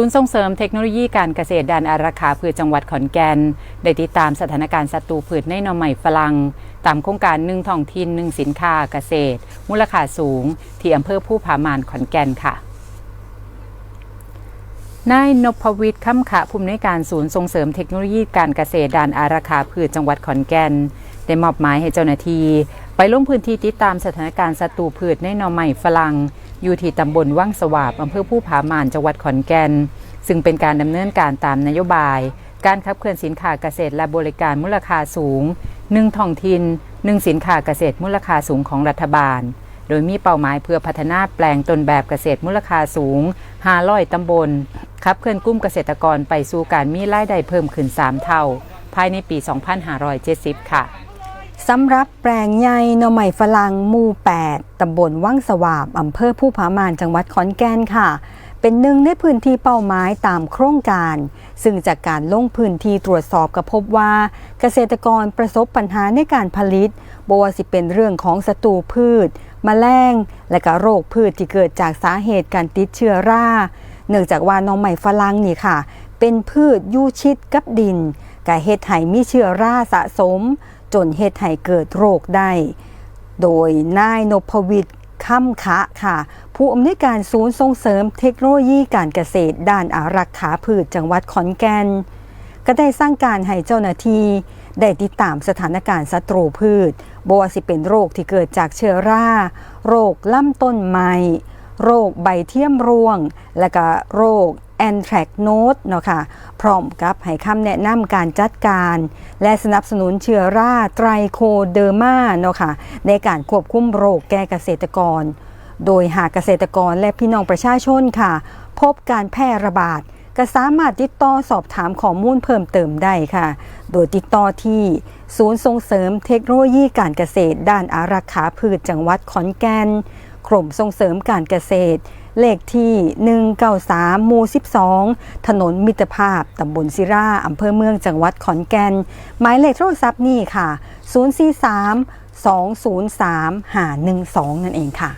ศูนย์ส่งเสริมเทคโนโลยีการเกษตรด้านอาราคาพืชจังหวัดขอนแก่น ได้ติดตามสถานการณ์ศัตรูพืชในน่อไม้ฝรั่งตามโครงการหนึ่งท้องถิ่นหนึ่งสินค้าเกษตร มูลค่าสูง ที่อำเภอผู้ผามานขอนแก่นค่ะนายนพวิทย์ค้ำขะผู้อำนวยการศูนย์ส่งเสริมเทคโนโลยีการเกษตรด้านอาราคาพืชจังหวัดขอนแก่น ได้มอบหมายให้เจ้าหน้าที่ไปลงพื้นที่ติดตามสถานการณ์ศัตรูพืชในน่อไม้ฝรั่งอยู่ที่ตำบลว่างสวาบอำเภอผู้ผาหมานจังหวัดขอนแก่น ซึ่งเป็นการดำเนินการตามนโยบาย การขับเคลื่อนสินค้าเกษตรและบริการมูลค่าสูงหนึ่งท้องถิ่นหนึ่งสินค้าเกษตรมูลค่าสูงของรัฐบาล โดยมีเป้าหมายเพื่อพัฒนาแปลงต้นแบบเกษตรมูลค่าสูง500ตำบลขับเคลื่อนกลุ่มเกษตรกรไปสู่การมีรายได้เพิ่มขึ้น 3 เท่า ภายในปี 2570 ค่ะสำหรับแปลงใหญ่หน่อไม้ฝรั่งหมู่ 8ตำบลว่างสวาบอำเภอผู้ผามานจังหวัดขอนแก่นค่ะ เป็นหนึ่งในพื้นที่เป้าหมายตามโครงการ ซึ่งจากการลงพื้นที่ตรวจสอบก็พบว่า เกษตรกรประสบปัญหาในการผลิตบว่าสิเป็นเรื่องของศัตรูพืชแมลงและก็โรคพืชที่เกิดจากสาเหตุการติดเชื้อราเนื่องจากว่าน่อไม้ฝรั่งนี่ค่ะ เป็นพืชยู่ชิดกับดินกะเฮ็ดให้มีเชื้อราสะสม จนเฮ็ดให้เกิดโรคได้ โดยนายนพวิทย์ ค่ำคะค่ะ ผู้อำนวยการศูนย์ส่งเสริมเทคโนโลยีการเกษตร ด้านอารักขาพืชจังหวัดขอนแก่นก็ได้สร้างการให้เจ้าหน้าที่ได้ติดตามสถานการณ์ศัตรูพืชบวสิเป็นโรคที่เกิดจากเชื้อราโรคลำต้นไม้โรคใบเทียมร่วง และก็โรค แอนแทรกโนดเนาะค่ะพร้อมกับให้คำแนะนำการจัดการ และสนับสนุนเชื้อราไตรโคเดอร์มาเนาะค่ะในการควบคุมโรคแก่เกษตรกร โดยหากเกษตรกรและพี่น้องประชาชนค่ะ พบการแพร่ระบาดก็สามารถติดต่อสอบถามข้อมูลเพิ่มเติมได้ค่ะ โดยติดต่อที่ศูนย์ส่งเสริมเทคโนโลยีการเกษตร ด้านอารักขาพืชจังหวัดขอนแก่นกรมส่งเสริมการเกษตร เลขที่ 193หมู่12 ถนนมิตรภาพ ตำบลศิราอำเภอเมืองจังหวัดขอนแก่น หมายเลขโทรศัพท์นี่ค่ะ 043 203 512 นั่นเองค่ะ